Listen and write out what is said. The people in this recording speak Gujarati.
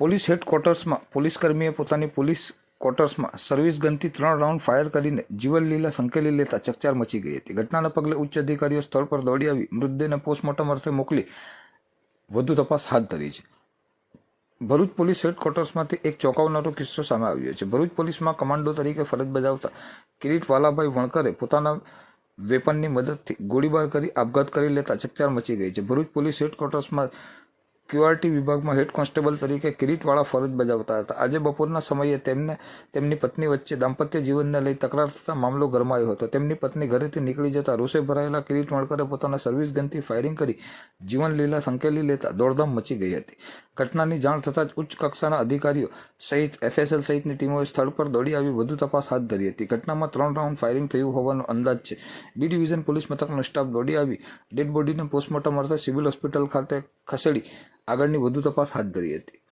પોલીસ હેડક્વાર્ટર્સમાં પોલીસકર્મીએ પોતાની પોલીસ ક્વાર્ટર્સમાં સર્વિસ ગનથી ત્રણ રાઉન્ડ ફાયર કરીને જીવનલીલા સંકેલી લેતા ચકચાર મચી ગઈ હતી. ઘટનાના પગલે ઉચ્ચ અધિકારીઓ સ્થળ પર દોડી આવી, મૃતદેહને પોસ્ટમોર્ટમ અર્થે મોકલી વધુ તપાસ હાથ ધરી છે. ભરૂચ પોલીસ હેડક્વાર્ટર્સમાંથી એક ચોંકાવનારો કિસ્સો સામે આવ્યો છે. ભરૂચ પોલીસમાં કમાન્ડો તરીકે ફરજ બજાવતા કિરીટ વાલાભાઈ વણકરે પોતાના વેપનની મદદથી ગોળીબાર કરી આપઘાત કરી લેતા ચકચાર મચી ગઈ છે. ભરૂચ પોલીસ હેડક્વાર્ટર્સમાં ક્યુઆરટી વિભાગમાં હેડ કોન્સ્ટેબલ તરીકે કિરીટવાળા ફરજ બજાવતા હતા. આજે બપોરના સમયે તેમને, તેમની પત્ની વચ્ચે દાંપત્ય જીવનને લઈ તકરાર થતા મામલો ગરમાયો હતો. તેમની પત્ની ઘરેથી નીકળી જતા રોષે ભરાયેલા કિરીટ વણકરે પોતાના સર્વિસ ગનથી ફાયરિંગ કરી જીવનલીલા સંકેલી લેતા દોડધામ મચી ગઈ હતી. ઘટનાની જાણ થતાં જ ઉચ્ચ કક્ષાના અધિકારીઓ સહિત એફએસએલ સહિતની ટીમોએ સ્થળ પર દોડી આવી વધુ તપાસ હાથ ધરી હતી. ઘટનામાં ત્રણ રાઉન્ડ ફાયરિંગ થયું હોવાનો અંદાજ છે. બી ડિવિઝન પોલીસ મથકનો સ્ટાફ દોડી આવી ડેડ બોડીને પોસ્ટમોર્ટમ અર્થે સિવિલ હોસ્પિટલ ખાતે ખસેડી આગળની વધુ તપાસ હાથ ધરી હતી.